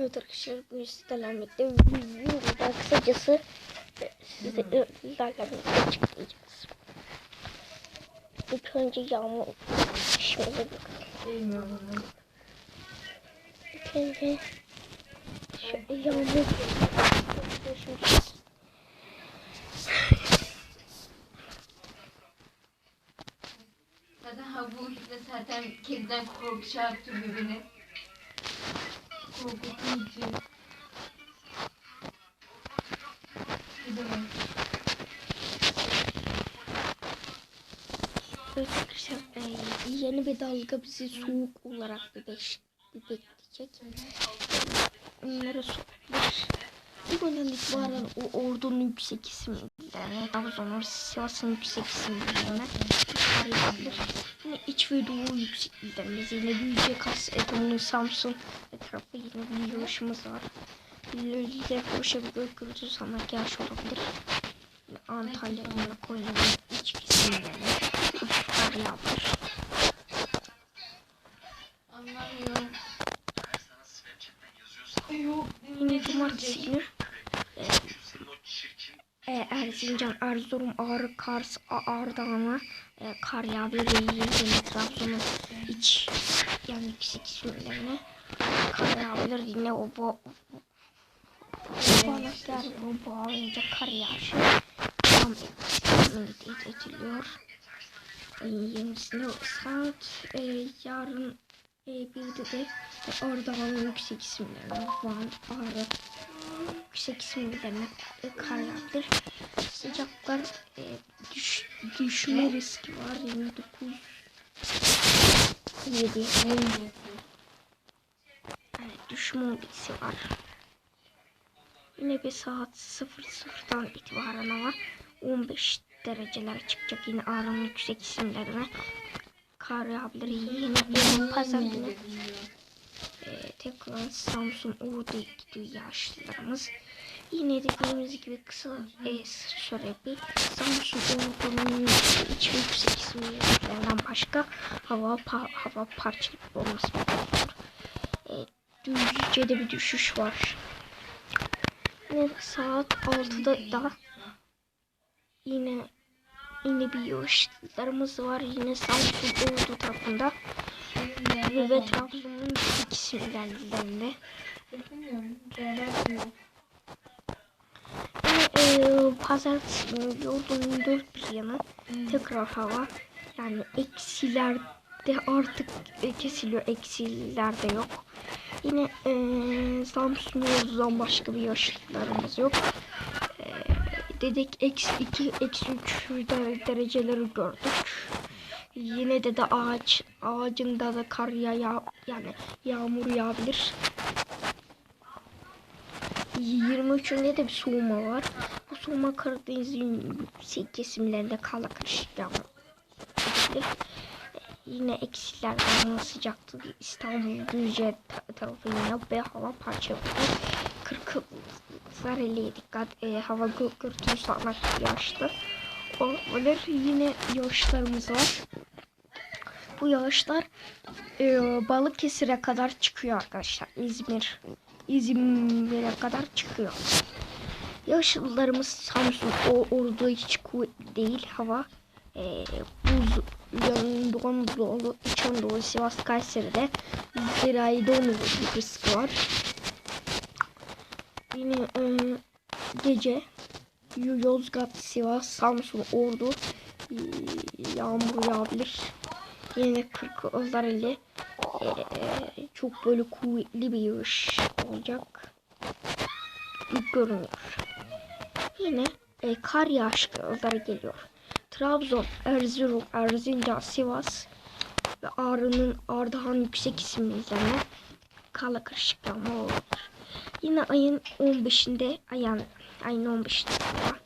Evet arkadaşlar bu sitelerle videoda kısacası e, size ürünlerle açıklayacağız. İlk önce yağmur işimize bakalım. İlk önce şöyle yağmur işimiz. Zaten ha bu zaten kediden korku çarptı birbirini. Korkutucu. Bir de ben. Evet arkadaşlar e, yeni bir dalga bizi soğuk olarak bir, beş, bir bekleyecek. Onlara soğuklar. Bu bölümden itibaren o ordunun yüksek isimlerine, Trabzon'un Sivas'ın yüksek isimlerine kar yağabilir. Yine iç ve doğu yüksekliklerimiz yine Büyüce Kas, Etom'un Samsun etrafı yine bir yağışımız var. Lölide Foşa bir gök gürültü sanmak yağış olabilir. Antalya, Konya'nın iç kesimlerine kar yağabilir. Anlamıyorum. Yok. Yine cumartesi günü e, Erzincan, Erzurum, Ağrı, Kars, Ardahan'a e, kar yağabilir. Yine Trabzon'un iç yani yüksek isimlerine kar yağabilir. Yine o bu balıklar bu bağlayınca kar yağışı devam et- ediliyor. E, yenisine saat e, yarın e, bir de de Ardahan'ın yüksek isimlerine Van, Ağrı, yüksek isimlerine e, kar yağabilir. Sıcaklar e, düş, düşme riski var. 29 7 yani düşme olgisi var. Yine bir saat 00'dan itibaren hava 15 derecelere çıkacak. Yine Ağrı'nın yüksek isimlerine kar yağabilir. Yine yarın pazar günü tekrar Samsun Uğur'da gidiyor yaşlılarımız. Yine dediğimiz gibi kısa e, süre bir Samsun Uğur'un iç ve yüksek isimlerinden başka hava pa, hava parçalı olması bekleniyor. E, Düzce'de bir düşüş var. Yine saat 6'da da yine yine bir yağışlarımız var. Yine Samsun Uğur'da tarafında ve Trabzon'un yüksek isimlerinde. Bilmiyorum. Değerler Yine e, pazartesi günü yolun dört bir yanı tekrar hava yani eksilerde artık e, kesiliyor eksilerde yok. Yine e, Samsun başka bir yaşlıklarımız yok. E, dedik eksi 2 eksi 3 dereceleri gördük. Yine de de ağaç ağacında da kar ya ya- yani yağmur yağabilir. 23'ünde de bir soğuma var. Bu soğuma Karadeniz'in yüksek kesimlerinde karışık yağmur. Yine eksiler var. sıcaktı. İstanbul, Düzce ta- tarafı yine ve hava parçalı. 40 zareliye dikkat. E, hava gö- gürültü sağanak yağışlı. Olabilir. Yine yağışlarımız var. Bu yağışlar e, Balıkesir'e kadar çıkıyor arkadaşlar. İzmir İzmir'e kadar çıkıyor. Yağışlarımız Samsun o orada hiç kuvvetli değil hava. E, buz yanında Anadolu, İç Anadolu, Sivas, Kayseri'de zirai donma bir risk var. Yine e, gece Yozgat, Sivas, Samsun, Ordu e, yağmur yağabilir. Yine 40 ile e, çok böyle kuvvetli bir yağış olacak görünüyor. Yine e, kar yağışları geliyor. Trabzon, Erzurum, Erzincan, Sivas ve Ağrı'nın Ardahan yüksek isimlerine kala karışık yağmur olur. Yine ayın 15'inde ayın, ayın 15'inde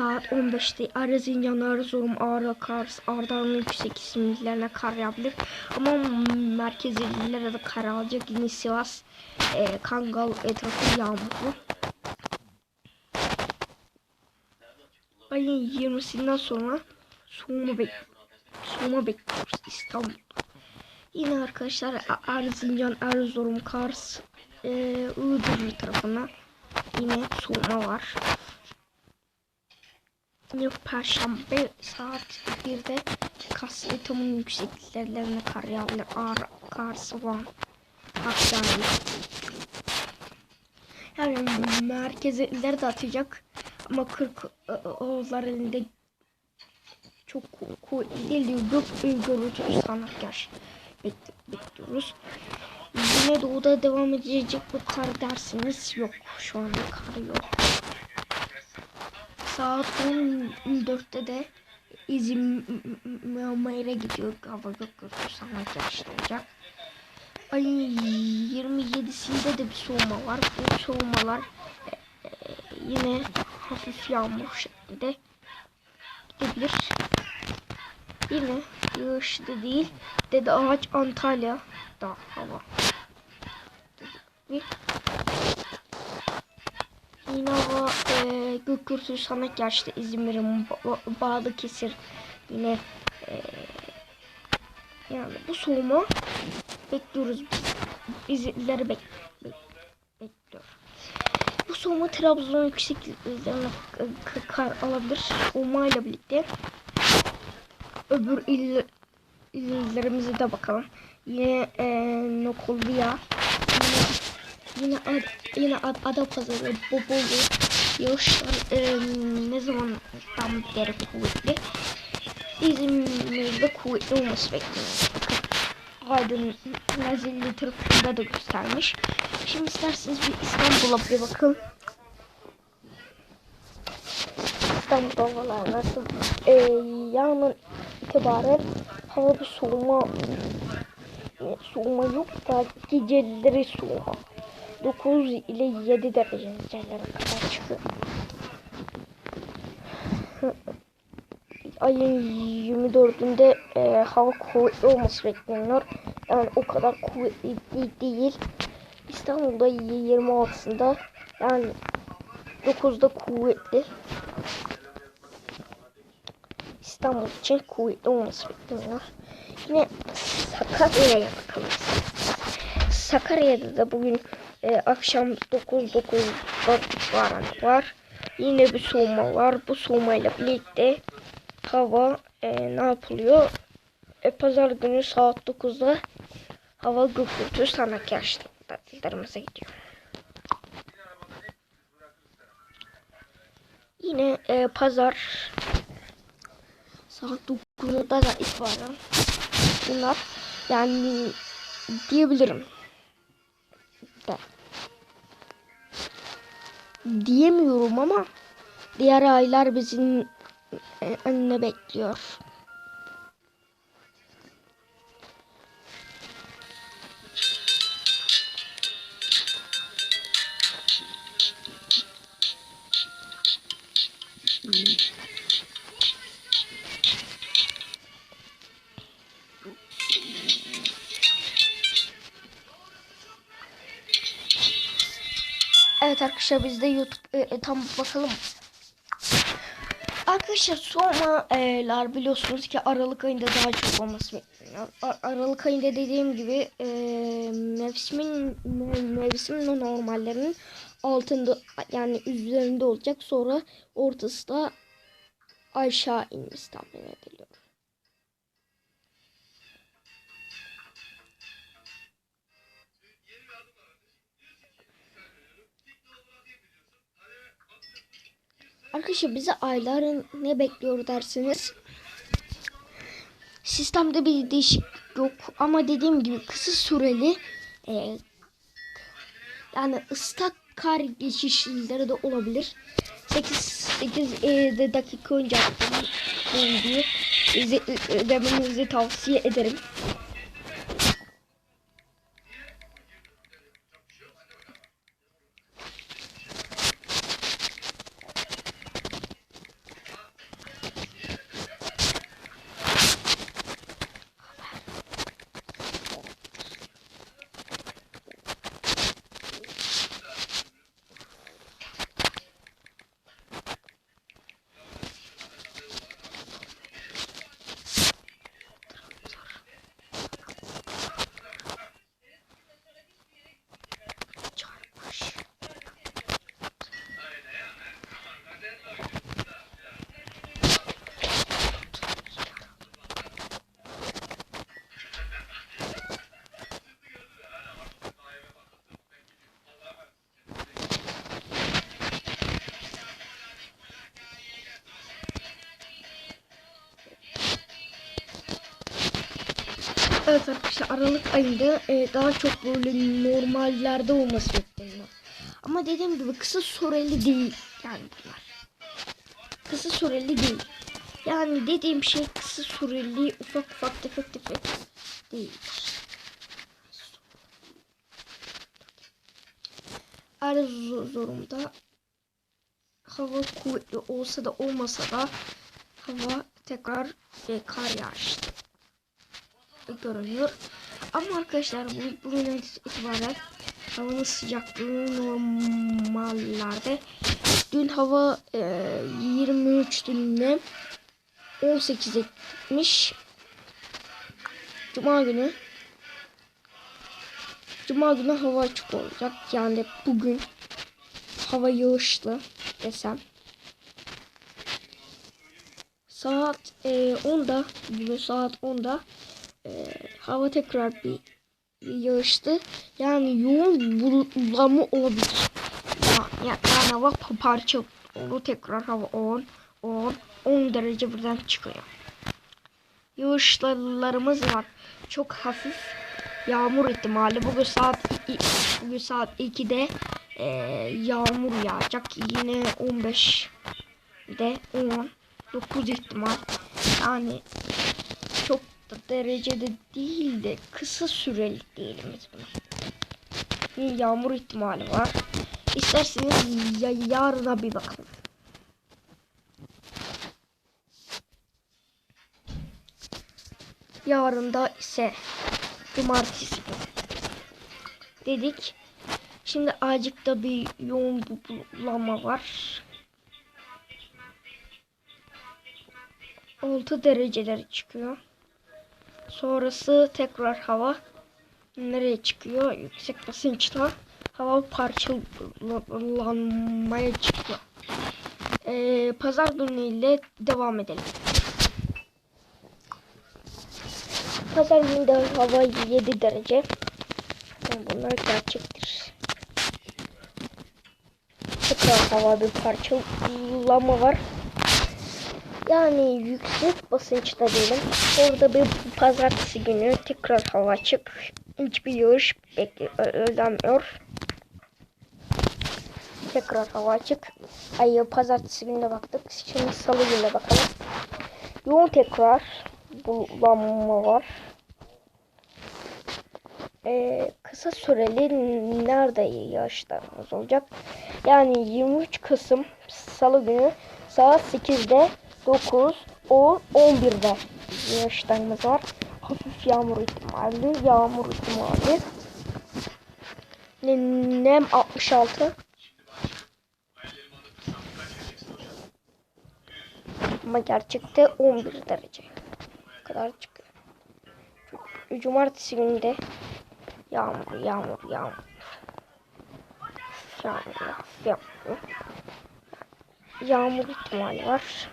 saat 15'te Erzincan, Erzurum, Ağrı, Kars, Ardahan'ın yüksek isimlerine kar yağabilir. Ama merkez illere de kar alacak. Yine Sivas, e, Kangal etrafı yağmurlu. Ayın 20'sinden sonra soğuma, bek soğuma bekliyoruz İstanbul'da. Yine arkadaşlar Erzincan, Erzurum, Kars, e, Iğdır tarafına yine soğuma var. Yine Perşembe saat 1'de Kastamonu yüksekliklerine kar yağabilir. Ağır, Kars, Van, Hakkari. Yani merkeze ileri de atacak. Ama 40 e, oğullar elinde çok ku- kuvvetli değil. Gök gürültü sanatkaş bekli- bekliyoruz. Yine doğuda devam edecek bu kar dersiniz yok. Şu anda kar yok. Saat 14'te de İzmir'e gidiyor. Hava gök gürültü sanatkaş olacak. Ayın 27'sinde de bir soğuma var. Bu soğumalar e, yine hafif yağmur şeklinde gidebilir. Yine yağışlı değil. Dede Ağaç Antalya da hava. Yine hava e, gök gürültü sana geçti. İzmir'in ba Bağlıkesir yine e, yani bu soğuma bekliyoruz biz. Bizleri bek, bek, bekliyor. Bu soğuma Trabzon yüksekliklerine k- kar alabilir. Soğumayla birlikte öbür il, illerimize de bakalım. Yine e, Nokolya, yine yine ad, yine ad, Adapazarı, Bobolu yağışlar e, ne zamandan beri kuvvetli. İzmir'de kuvvetli olması bekleniyor. Aydın Nazilli tarafında da göstermiş. Şimdi isterseniz bir İstanbul'a bir bakın. İstanbul havalar nasıl? Ee, yarın itibaren hava bir soğuma soğuma yok da geceleri soğuma. 9 ile 7 derecelere kadar çıkıyor. ayın 24'ünde e, hava kuvvetli olması bekleniyor. Yani o kadar kuvvetli değil. İstanbul'da 26'sında yani 9'da kuvvetli. İstanbul için kuvvetli olması bekleniyor. Yine Sakarya'ya bakalım. Sakarya'da da bugün e, akşam 9-9'da var. var. Yine bir soğuma var. Bu soğumayla birlikte hava e, ne yapılıyor? E, Pazar günü saat 9'da hava gürültü sanat yaşlarımıza gidiyor. Yine e, pazar saat 9'da da itibaren bunlar yani diyebilirim diyemiyorum ama diğer aylar bizim e, önüne bekliyor. Arkadaşlar biz de YouTube e, e, tam bakalım. Arkadaşlar soğumalar biliyorsunuz ki Aralık ayında daha çok olması Aralık ayında dediğim gibi e, mevsimin me- mevsimin normallerinin altında yani üzerinde olacak. Sonra ortası da aşağı inmesi tahmin ediliyor. Arkadaşlar bize ayların ne bekliyor derseniz sistemde bir değişik yok ama dediğim gibi kısa süreli e, yani ıslak kar geçişleri de olabilir. 8 8 e, dakika önce bu videoyu İzle- izlemenizi tavsiye ederim. Evet arkadaşlar Aralık ayında e, daha çok böyle normallerde olması bekleniyor. Ama dediğim gibi kısa süreli değil yani bunlar. Kısa süreli değil. Yani dediğim şey kısa süreli ufak ufak tefek tefek değil. Erzurum'da hava kuvvetli olsa da olmasa da hava tekrar e, kar yağışlı görünüyor. Ama arkadaşlar bu bugünden itibaren havanın sıcaklığı normallerde. Dün hava e, 23 dünle 18 etmiş. Cuma günü Cuma günü hava açık olacak. Yani bugün hava yağışlı desem. Saat e, 10'da bugün saat 10'da e, hava tekrar bir yağışlı. Yani yoğun bulutlanma olabilir. Ya, ya, yani hava parça olur tekrar hava 10 10 10 derece birden çıkıyor. Yağışlarımız var. Çok hafif yağmur ihtimali. Bugün saat bugün saat 2'de e, yağmur yağacak. Yine 15 de 10 9 ihtimal. Yani derecede değil de kısa süreli diyelim biz buna. Bir yağmur ihtimali var. İsterseniz ya yarına bir bakalım. Yarın da ise cumartesi günü dedik. Şimdi acıkta bir yoğun bulama var. 6 dereceleri çıkıyor. Sonrası tekrar hava nereye çıkıyor? Yüksek basınçta hava parçalanmaya çıkıyor. Ee, pazar günüyle devam edelim. Pazar günü hava 7 derece. Yani bunlar gerçektir. Tekrar hava bir parçalama var. Yani yüksek basınçta diyelim. Orada bir pazartesi günü tekrar hava açık. Hiçbir yağış beklenmiyor. Tekrar hava açık. Ay pazartesi gününe baktık. Şimdi salı gününe bakalım. Yoğun tekrar bulanma var. Ee, kısa süreli nerede yağışlarımız olacak? Yani 23 Kasım Salı günü saat 8'de 9, 10, 11'de yağışlarımız var. Hafif yağmur ihtimali, yağmur ihtimali. Nem 66. Ama gerçekte 11 derece kadar çıkıyor. Cumartesi günü de yağmur, yağmur, yağmur. Yağmur, yağmur. Yağmur ihtimali var.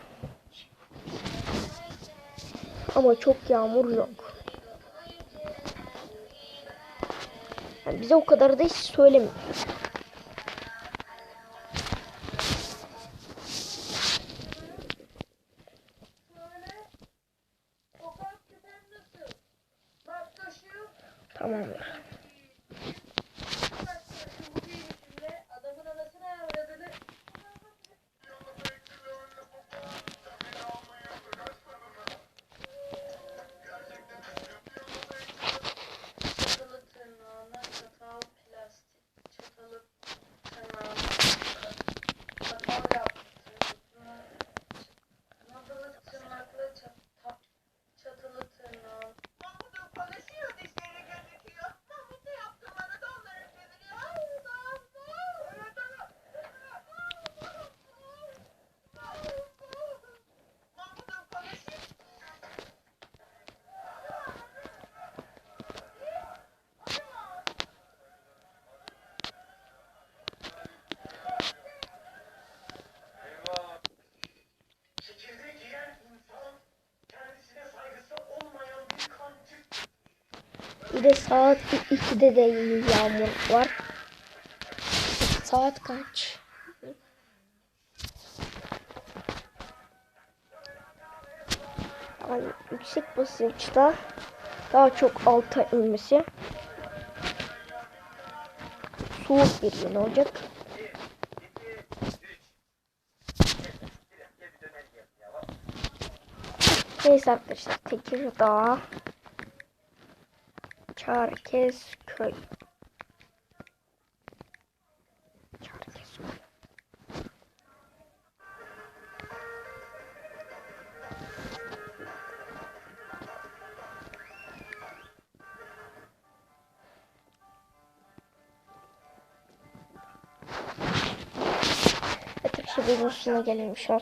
Ama çok yağmur yok. Yani bize o kadar da hiç söylemiyor. Tamamdır. De saat 2'de de yağmur var. Saat kaç? Yani yüksek basınçta daha çok alta inmesi. Soğuk bir gün olacak. Neyse arkadaşlar Tekirdağ Çerkezköy Çerkezköy Evet arkadaşlar videosuna gelelim şu an.